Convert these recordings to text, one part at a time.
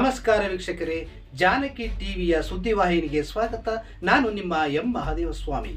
ನಮಸ್ಕಾರ ವೀಕ್ಷಕರೇ, ಜಾನಕಿ ಟಿವಿಯ ಸುದ್ದಿವಾಹಿನಿಗೆ ಸ್ವಾಗತ. ನಾನು ನಿಮ್ಮ ಎಂ. ಮಹಾದೇವ ಸ್ವಾಮಿ.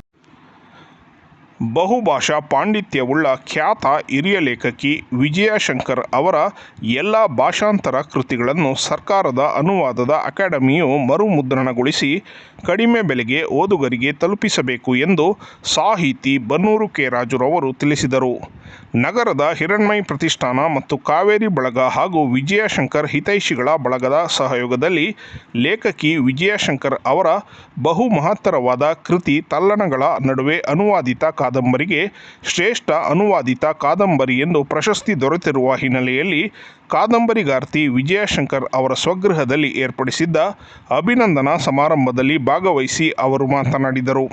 ಬಹುಭಾಷಾ ಪಾಂಡಿತ್ಯವುಳ್ಳ ಖ್ಯಾತ ಹಿರಿಯ ಲೇಖಕಿ ವಿಜಯಶಂಕರ್ ಅವರ ಎಲ್ಲ ಭಾಷಾಂತರ ಕೃತಿಗಳನ್ನು ಸರ್ಕಾರದ ಅನುವಾದದ ಅಕಾಡೆಮಿಯು ಮರುಮುದ್ರಣಗೊಳಿಸಿ ಕಡಿಮೆ ಬೆಲೆಗೆ ಓದುಗರಿಗೆ ತಲುಪಿಸಬೇಕು ಎಂದು ಸಾಹಿತಿ ಬನ್ನೂರು ಕೆ. ರಾಜುರವರು ತಿಳಿಸಿದರು. ನಗರದ ಹಿರಣ್ಮಯ್ ಪ್ರತಿಷ್ಠಾನ ಮತ್ತು ಕಾವೇರಿ ಬಳಗ ಹಾಗೂ ವಿಜಯಶಂಕರ್ ಹಿತೈಷಿಗಳ ಬಳಗದ ಸಹಯೋಗದಲ್ಲಿ ಲೇಖಕಿ ವಿಜಯಶಂಕರ್ ಅವರ ಬಹು ಮಹತ್ತರವಾದ ಕೃತಿ ತಲ್ಲಣಗಳ ನಡುವೆ ಅನುವಾದಿತ ಕಾದಂಬರಿಗೆ ಶ್ರೇಷ್ಠ ಅನುವಾದಿತ ಕಾದಂಬರಿ ಎಂದು ಪ್ರಶಸ್ತಿ ದೊರೆತಿರುವ ಹಿನ್ನೆಲೆಯಲ್ಲಿ ಕಾದಂಬರಿಗಾರ್ತಿ ವಿಜಯಶಂಕರ್ ಅವರ ಸ್ವಗೃಹದಲ್ಲಿ ಏರ್ಪಡಿಸಿದ್ದ ಅಭಿನಂದನಾ ಸಮಾರಂಭದಲ್ಲಿ ಭಾಗವಹಿಸಿ ಅವರು ಮಾತನಾಡಿದರು.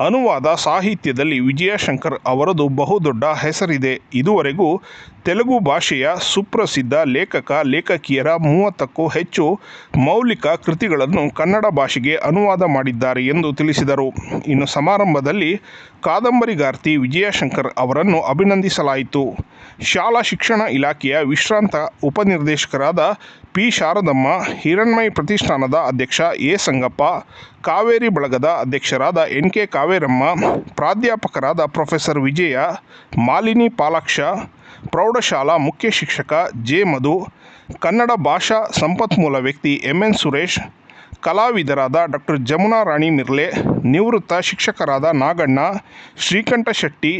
ಅನುವಾದ ಸಾಹಿತ್ಯದಲ್ಲಿ ವಿಜಯಶಂಕರ್ ಅವರದು ಬಹುದೊಡ್ಡ ಹೆಸರಿದೆ. ಇದುವರೆಗೂ ತೆಲುಗು ಭಾಷೆಯ ಸುಪ್ರಸಿದ್ಧ ಲೇಖಕ, ಲೇಖಕಿಯರ ಮೂವತ್ತಕ್ಕೂ ಹೆಚ್ಚು ಮೌಲಿಕ ಕೃತಿಗಳನ್ನು ಕನ್ನಡ ಭಾಷೆಗೆ ಅನುವಾದ ಮಾಡಿದ್ದಾರೆ ಎಂದು ತಿಳಿಸಿದರು. ಇನ್ನು ಸಮಾರಂಭದಲ್ಲಿ ಕಾದಂಬರಿಗಾರ್ತಿ ವಿಜಯಶಂಕರ್ ಅವರನ್ನು ಅಭಿನಂದಿಸಲಾಯಿತು. ಶಾಲಾ ಶಿಕ್ಷಣ ಇಲಾಖೆಯ ವಿಶ್ರಾಂತ ಉಪನಿರ್ದೇಶಕರಾದ ಪಿ. ಶಾರದಮ್ಮ, ಹಿರಣ್ಮಯ ಪ್ರತಿಷ್ಠಾನದ ಅಧ್ಯಕ್ಷ ಎ. ಸಂಗಪ್ಪ, ಕಾವೇರಿ ಬಳಗದ ಅಧ್ಯಕ್ಷರಾದ ಎನ್. ಕೆ. ಕಾವೇರಮ್ಮ, ಪ್ರಾಧ್ಯಾಪಕರಾದ ಪ್ರೊಫೆಸರ್ ವಿಜಯ, ಮಾಲಿನಿ ಪಾಲಾಕ್ಷ, ಪ್ರೌಢಶಾಲಾ ಮುಖ್ಯ ಶಿಕ್ಷಕ ಜೆ ಮಧು, ಕನ್ನಡ ಭಾಷಾ ಸಂಪತ್ಮೂಲ ವ್ಯಕ್ತಿ ಎಂ ಎನ್ ಸುರೇಶ್, ಕಲಾವಿದರಾದ ಡಾಕ್ಟರ್ ಜಮುನಾ ರಾಣಿ ನಿರ್ಲೆ, ನಿವೃತ್ತ ಶಿಕ್ಷಕರಾದ ನಾಗಣ್ಣ, ಶ್ರೀಕಂಠ ಶೆಟ್ಟಿ,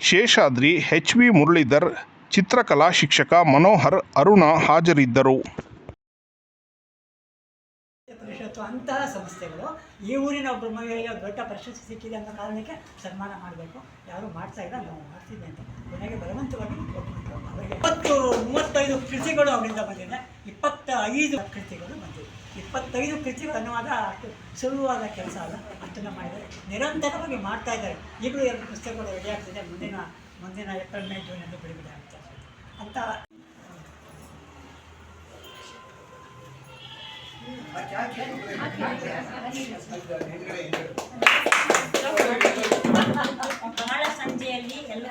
ಶೇಷಾದ್ರಿ, ಎಚ್ ವಿ ಮುರಳೀಧರ್, ಚಿತ್ರಕಲಾ ಶಿಕ್ಷಕ ಮನೋಹರ್ ಅರುಣ ಹಾಜರಿದ್ದರು. ಪರಿಷತ್ತು ಅಂತಹ ಸಂಸ್ಥೆಗಳು ಈ ಊರಿನ ಒಬ್ಬ ಮಹಿಳೆಗೆ ದೊಡ್ಡ ಪ್ರಶಸ್ತಿ ಸಿಕ್ಕಿದೆ ಅನ್ನೋ ಕಾರಣಕ್ಕೆ ಸನ್ಮಾನ ಮಾಡಬೇಕು. ಯಾರು ಮಾಡ್ತಾ ಇಲ್ಲ, ನಾವು ಮಾಡ್ತಿದ್ದೆ ಅಂತ. ಕೊನೆಗೆ ಬಲವಂತವಾಗಿ. ಅವರಿಗೆ ಇಪ್ಪತ್ತು, ಮೂವತ್ತೈದು ಕೃತಿಗಳು ಅವರಿಂದ ಬಂದಿದೆ. ಇಪ್ಪತ್ತ ಐದು ಕೃತಿಗಳು ಬಂದಿದೆ ಇಪ್ಪತ್ತೈದು ಕೃತಿಗಳು ಅನ್ನುವಾದ ಅಷ್ಟು ಸುಲಭವಾದ ಕೆಲಸ ಅಲ್ಲ, ಅಷ್ಟನ್ನು ಮಾಡಿದ್ದಾರೆ. ನಿರಂತರವಾಗಿ ಮಾಡ್ತಾ ಇದ್ದಾರೆ. ಈಗಲೂ ಎರಡು ಪುಸ್ತಕಗಳು ರೆಡಿ ಆಗ್ತಿದೆ. ಮುಂದಿನ ಮುಂದಿನ ಏಪ್ರಿಲ್ ಮೇ ಜೂನ್ ಎಂದು ಬಿಡುಗಡೆ ಆಗ್ತಾ ಇದೆ ಅಂತ ಬಹಳ ಸಂಜೆಯಲ್ಲಿ ಎಲ್ಲ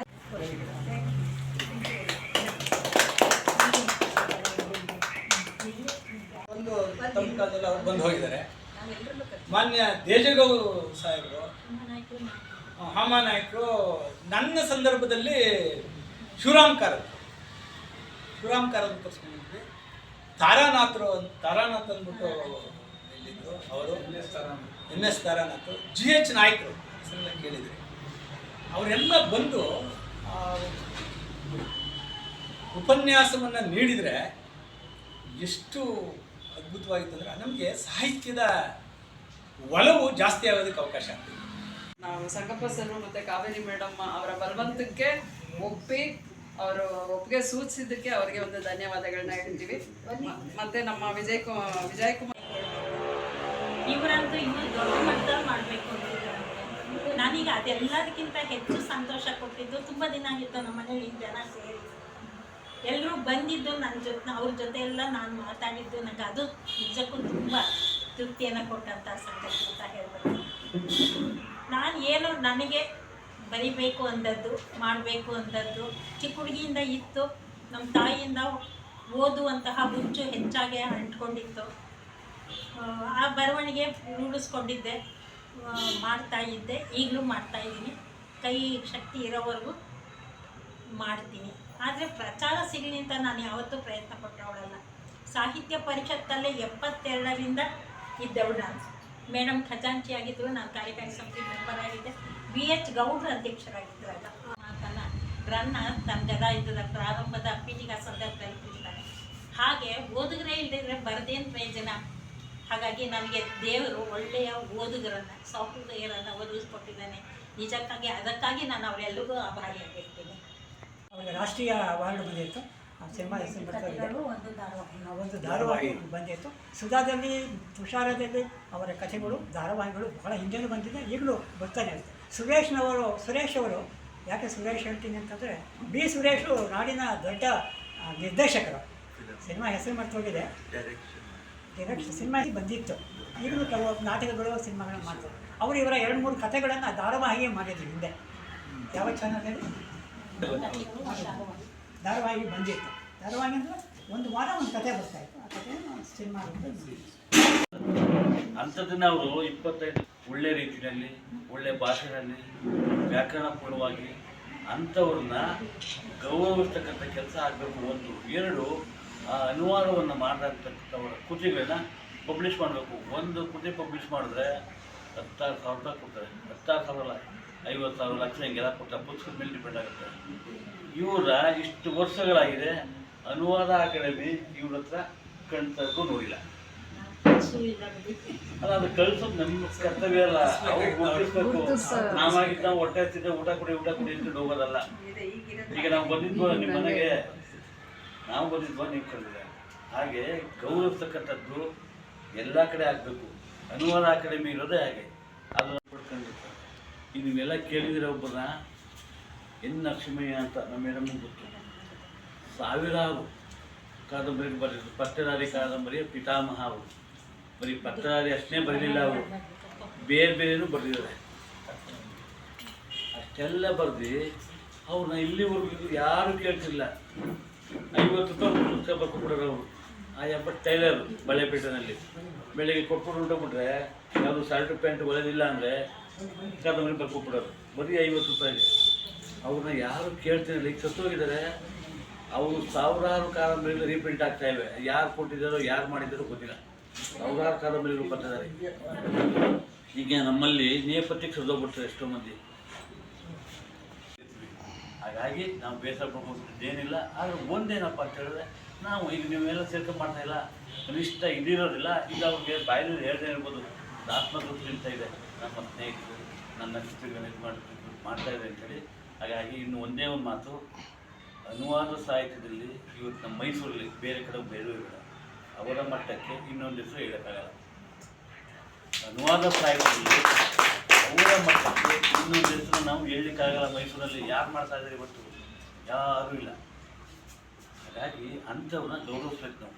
ಒಂದು ತಮ್ಮ ಕಾಲದಲ್ಲಿ ಅವ್ರು ಬಂದು ಹೋಗಿದ್ದಾರೆ. ಮಾನ್ಯ ದೇಜಗೌ ಸಾಹೇಬರು ಹಾಮಾನಾಯಕರು ನನ್ನ ಸಂದರ್ಭದಲ್ಲಿ ಶಿವರಾಮ್ ಕಾರತ್. ಶಿವರಾಮ್ ಕಾರತ್ ಕರ್ಸ್ಕೊಂಡಿದ್ವಿ ತಾರಾನಾಥರು ಅಂತ- ತಾರಾನಾಥ್ ಅಂದ್ಬಿಟ್ಟು ಇಲ್ಲಿದ್ರು ಅವರು. M S Taranath. G H ನಾಯ್ಕರು ಹೆಸರೆಲ್ಲ ಕೇಳಿದ್ರಿ. ಅವರೆಲ್ಲ ಬಂದು ಆ, ಉಪನ್ಯಾಸವನ್ನು ನೀಡಿದರೆ ಎಷ್ಟು ಅದ್ಭುತವಾಗಿತ್ತು ಅಂದರೆ ನಮಗೆ ಸಾಹಿತ್ಯದ ಒಲವು ಜಾಸ್ತಿ ಆಗೋದಕ್ಕೆ ಅವಕಾಶ ಆಗ್ತದೆ ನಾವು ಸಂಗಪ್ಪ ಸರ್ ಮತ್ತೆ ಕಾವೇರಿ ಮೇಡಮ್ ಅವರ ಬಲವಂತಕ್ಕೆ ಒಪ್ಪಿ ಅವರು ಒಪ್ಪಿಗೆ ಸೂಚಿಸಿದ್ದಕ್ಕೆ ಅವರಿಗೆ ಒಂದು ಧನ್ಯವಾದಗಳನ್ನ ಹೇಳ್ತೀವಿ. ಮತ್ತೆ ನಮ್ಮ ವಿಜಯ್ ಕುಮಾರ್ ವಿಜಯ್ ಕುಮಾರ್ ಇವರಂತೂ ಇನ್ನೂ ದೊಡ್ಡ ಮಟ್ಟದಲ್ಲಿ ಮಾಡಬೇಕು ಅಂತ ನಾನೀಗ ಅದೆಲ್ಲದಕ್ಕಿಂತ ಹೆಚ್ಚು ಸಂತೋಷ ಕೊಟ್ಟಿದ್ದು ತುಂಬ ದಿನ ಆಗಿತ್ತು ನಮ್ಮ ಮನೇಲಿ ಜನ ಸೇರಿ. ಎಲ್ಲರೂ ಬಂದಿದ್ದು ನನ್ನ ಜೊತೆ, ಅವ್ರ ಜೊತೆ ಎಲ್ಲ ನಾನು ಮಾತಾಡಿದ್ದು ನನಗೆ ಅದು ನಿಜಕ್ಕೂ ತುಂಬ ತೃಪ್ತಿಯನ್ನು ಕೊಟ್ಟಂಥ ಸಂತೋಷ ಅಂತ ಹೇಳ್ಬೋದು. ನಾನು ಏನು ನನಗೆ ಬರಿಬೇಕು ಅಂದದ್ದು ಮಾಡಬೇಕು ಅಂದದ್ದು. ಚಿಕ್ಕ ಹುಡುಗಿಯಿಂದ ಇತ್ತು. ನಮ್ಮ ತಾಯಿಯಿಂದ ಓದುವಂತಹ ಹುಚ್ಚು ಹೆಚ್ಚಾಗಿ ಅಂಟ್ಕೊಂಡಿತ್ತು. ಆ, ಬರವಣಿಗೆ ರೂಢಿಸ್ಕೊಂಡಿದ್ದೆ. ಆ, ಮಾಡ್ತಾ ಇದ್ದೆ. ಈಗಲೂ ಮಾಡ್ತಾ ಇದ್ದೀನಿ. ಕೈ ಶಕ್ತಿ ಇರೋವರೆಗೂ ಮಾಡ್ತೀನಿ. ಆದರೆ ಪ್ರಚಾರ ಸಿಗಲಿ ಅಂತ ನಾನು ಯಾವತ್ತೂ ಪ್ರಯತ್ನ ಪಟ್ಟವಳಲ್ಲ ಸಾಹಿತ್ಯ ಪರಿಷತ್ತಲ್ಲೇ ಎಪ್ಪತ್ತೆರಡರಿಂದ ಇದ್ದವಳು ನಾನು. ಮೇಡಮ್ ಖಜಾಂಚಿ ಆಗಿದ್ದರು ನಾನು ಕಾರ್ಯಕಾರಿ ಸಮಿತಿ ಮೆಂಬರ್ ಆಗಿದ್ದೆ. ಬಿ ಎಚ್ ಗೌಡ್ರ ಅಧ್ಯಕ್ಷರಾಗಿದ್ದರು ಮಾತನ್ನ ರನ್ನ ತನ್ನ ಗದ ಇದ್ದದ ಪ್ರಾರಂಭದ ಪೀಠಿಕಾ ಸಂದರ್ಭದಲ್ಲಿ ಕುಡಿತಾರೆ ಹಾಗೆ ಓದುಗರೇ ಇಲ್ಲದಿದ್ರೆ ಬರದೇನು ಪ್ರಯೋಜನ ಹಾಗಾಗಿ ನಮಗೆ ದೇವರು ಒಳ್ಳೆಯ ಓದುಗರನ್ನು ಸಾಫ್ಟ್ವೇರನ್ನು ಒದಗಿಸ್ಕೊಟ್ಟಿದ್ದಾನೆ. ನಿಜಕ್ಕಾಗಿ ಅದಕ್ಕಾಗಿ ನಾನು ಅವರೆಲ್ಲರಿಗೂ ಆಭಾರಿಯಾಗಿರ್ತೀನಿ ಅವರಿಗೆ ರಾಷ್ಟ್ರೀಯ ಅವಾರ್ಡ್ ಬಂದಿತ್ತು. ಆ ಸಿನಿಮಾ ಹೆಸರು ಬರ್ತಾ. ಒಂದು ಧಾರಾವಾಹಿ. ಒಂದು ಧಾರಾವಾಹಿ ಬಂದಿತ್ತು. ಸುಧಾದಲ್ಲಿ ತುಷಾರದಲ್ಲಿ ಅವರ ಕಥೆಗಳು ಧಾರಾವಾಹಿಗಳು ಬಹಳ ಹಿಂದೆನೂ ಬಂದಿದೆ ಈಗಲೂ ಬರ್ತಾನೆ ಇರುತ್ತೆ ಸುರೇಶ್ನವರು ಸುರೇಶ್ ಅವರು, ಯಾಕೆ ಸುರೇಶ್ ಹೇಳ್ತೀನಿ ಅಂತಂದರೆ, ಬಿ ಸುರೇಶು ನಾಡಿನ ದೊಡ್ಡ ನಿರ್ದೇಶಕರು. ಸಿನಿಮಾ ಹೆಸರು ಮರ್ತೋಗಿದೆ ಡೈರೆಕ್ಷನ್ ಸಿನಿಮಾ ಬಂದಿತ್ತು. ಈಗಲೂ ಕೆಲವು ನಾಟಕಗಳು, ಸಿನಿಮಾಗಳನ್ನ ಮಾಡ್ತಾರೆ. ಅವರು ಇವರ ಎರಡು ಮೂರು ಕಥೆಗಳನ್ನು ಧಾರಾವಾಹಿಯೇ ಮಾಡಿದ್ರು ಹಿಂದೆ. ಯಾವ ಹೇಳಿ ಧಾರಾವಾಹಿ ಬಂದಿತ್ತು. ಧಾರಾವಾಹಿ ಅಂದರೆ ಒಂದು ವಾರ ಒಂದು ಕತೆ ಬರ್ತಾ ಇತ್ತು. ಆ ಕಥೆ ಸಿನಿಮಾ ಅಂಥದ್ದನ್ನ ಅವರು ಇಪ್ಪತ್ತೈದು ಒಳ್ಳೆ ರೀತಿಯಲ್ಲಿ, ಒಳ್ಳೆ ಭಾಷೆಯಲ್ಲಿ ವ್ಯಾಕರಣಪೂರ್ಣವಾಗಿ ಅಂಥವ್ರನ್ನ ಗೌರವಿಸ್ತಕ್ಕಂಥ ಕೆಲಸ ಆಗಬೇಕು ಒಂದು ಎರಡು, ಆ ಅನುವಾದವನ್ನು ಮಾಡಿರ್ತಕ್ಕಂಥವರ ಕೃತಿಗಳನ್ನ ಪಬ್ಲಿಷ್ ಮಾಡಬೇಕು. ಒಂದು ಕೃತಿ ಪಬ್ಲಿಷ್ ಮಾಡಿದ್ರೆ ಹತ್ತಾರು ಸಾವಿರ ರೂಪಾಯಿ ಕೊಡ್ತಾರೆ. ಹತ್ತಾರು ಸಾವಿರ ಐವತ್ತು ಸಾವಿರ, ಲಕ್ಷ ಹಿಂಗೆಲ್ಲ ಕೊಡ್ತಾರೆ ಪುಸ್ತಕದ ಮೇಲೆ ಡಿಪೆಂಡ್ ಆಗುತ್ತೆ. ಇವರ ಇಷ್ಟು ವರ್ಷಗಳಾಗಿದೆ, ಅನುವಾದ ಅಕಾಡೆಮಿ ಇವ್ರ ಹತ್ರ ಕಣ್ತಕ್ಕೂ ನೋಡಿಲ್ಲ. ಅದು ಕಳ್ಸೋದು ನಮ್ಮ ಕರ್ತವ್ಯ ಅಲ್ಲ. ಗುರುತಿಸ್ಬೇಕು. ನಾವಾಗಿದ್ದು ನಾವು ಹೊಟ್ಟೆ ಹತ್ತಿದ್ರೆ ಊಟ ಕುಡಿ ಊಟ ಕುಡಿ ಅಂತ ಹೋಗೋದಲ್ಲ. ಈಗ ನಾವು ಬಂದಿದ್ವ ನಿಮ್ಮ ಮನೆಗೆ. ನಾವು ಬಂದಿದ್ವ ನೀವು ಕರೆದಿದೆ ಹಾಗೆ ಗೌರವಿಸ್ತಕ್ಕಂಥದ್ದು ಎಲ್ಲ ಕಡೆ ಆಗಬೇಕು. ಅನುವಾದ ಅಕಾಡೆಮಿ ಇರೋದೇ ಹಾಗೆ. ಅದು ಪಡ್ಕೊಂಡಿರ್ತಾರೆ ಈಗ ನೀವೆಲ್ಲ ಕೇಳಿದಿರ ಒಬ್ಬನ ಎನ್ ಲಕ್ಷ್ಮಯ್ಯ ಅಂತ ನಮ್ಮ ಮೇಡಮ್ ಗೊತ್ತು. ಸಾವಿರಾರು ಕಾದಂಬರಿ ಬರೀ ಪತ್ತೆದಾರಿ ಕಾದಂಬರಿಯ ಪಿತಾಮಹ ಅವರು ಬರೀ ಪತ್ರಧಾರಿ ಅಷ್ಟೇ ಬರಲಿಲ್ಲ ಅವರು ಬೇರೆ ಬೇರೆನೂ ಬರೆದಿದ್ದಾರೆ. ಅಷ್ಟೆಲ್ಲ ಬರೆದು ಅವ್ರನ್ನ ಇಲ್ಲಿವರೆಗೂ ಯಾರು ಕೇಳ್ತಿಲ್ಲ ಐವತ್ತು ರೂಪಾಯಿ ಪುಸ್ತಕ ಅವರು. ಆ ಯಪ್ಪ ಟೈಲರ್ ಬಳೆಪೇಟೆನಲ್ಲಿ ಬೆಳಿಗ್ಗೆ ಕೊಟ್ಬಿಟ್ಟು ಹೊಂಟೋಗ್ಬಿಟ್ರೆ ಯಾವುದು ಶರ್ಟ್, ಪ್ಯಾಂಟ್ ಒಳ್ಳೆದಿಲ್ಲ ಅಂದರೆ ಕಾದಂಬರಿ ಬರ್ಕೊಬಿಡೋರು ಬರೀ ಐವತ್ತು ರೂಪಾಯಿಗೆ ಅವ್ರನ್ನ ಯಾರು ಕೇಳ್ತಿರಲಿಲ್ಲ. ಈಗ ಸತ್ತೋಗಿದ್ದಾರೆ. ಅವರು ಸಾವಿರಾರು ಕಾದಂಬರಿಗಳು ರೀಪ್ರಿಂಟ್ ಆಗ್ತಾ ಇವೆ. ಯಾರು ಕೊಟ್ಟಿದ್ದಾರೋ, ಯಾರು ಮಾಡಿದ್ದಾರೋ ಗೊತ್ತಿಲ್ಲ. ಸಾವಿರಾರು ಕಾದಂಬರಿಗಳು ಬರ್ತಿದ್ದಾರೆ ಈಗ ನಮ್ಮಲ್ಲಿ ನೇಪಥ್ಯಕ್ಕೆ ಸದೋಗ್ಬಿಟ್ರೆ ಎಷ್ಟೋ ಮಂದಿ. ಹಾಗಾಗಿ ನಾವು ಬೇಸರ ಪಡ್ಕೊಂಡಿದ್ದೇನಿಲ್ಲ ಆದರೆ ಒಂದೇನಪ್ಪ ಅಂತ ಹೇಳಿದ್ರೆ, ನಾವು ಈಗ ನೀವೆಲ್ಲ ಸೇರ್ಕೊಂಡು ಮಾಡ್ತಾ ಇಲ್ಲ, ಕನಿಷ್ಠ ಇದಿರೋದಿಲ್ಲ ಈಗ ಅವ್ರಿಗೆ ಬಾಯಲ್ಲಿ ಹೇಳ್ದೇ ಇರ್ಬೋದು. ಆತ್ಮತೃಪ್ತಿ ಅಂತ ಇದೆ. ನಮ್ಮ ಸ್ನೇಹಿತರು, ನನ್ನ ನಕ್ಷತ್ರಗಳು ಇದು ಮಾಡ್ತಿದ್ರು ಮಾಡ್ತಾ ಇದೆ ಅಂತೇಳಿ ಹಾಗಾಗಿ ಇನ್ನು ಒಂದೇ ಒಂದು ಮಾತು. ಅನುವಾದ ಸಾಹಿತ್ಯದಲ್ಲಿ ಇವತ್ತು ನಮ್ಮ ಮೈಸೂರಲ್ಲಿ ಬೇರೆ ಕಡೆ ಬೇರೆ ಅವರ ಮಟ್ಟಕ್ಕೆ ಇನ್ನೊಂದು ಹೆಸರು ಹೇಳೋಕ್ಕಾಗಲ್ಲ. ಅನುವಾದ ಸಾಹಿತ್ಯದಲ್ಲಿ ಅವರ ಮಟ್ಟಕ್ಕೆ ಇನ್ನೊಂದು ಹೆಸರು ನಾವು ಹೇಳಲಿಕ್ಕಾಗಲ್ಲ ಮೈಸೂರಲ್ಲಿ. ಯಾರು ಮಾಡ್ತಾ ಇದ್ದಾರೆ ಇವತ್ತು ಯಾರೂ ಇಲ್ಲ. ಹಾಗಾಗಿ ಅಂಥವ್ರನ್ನ ಗೌರವಿಸ್ಬೇಕು ನಾವು.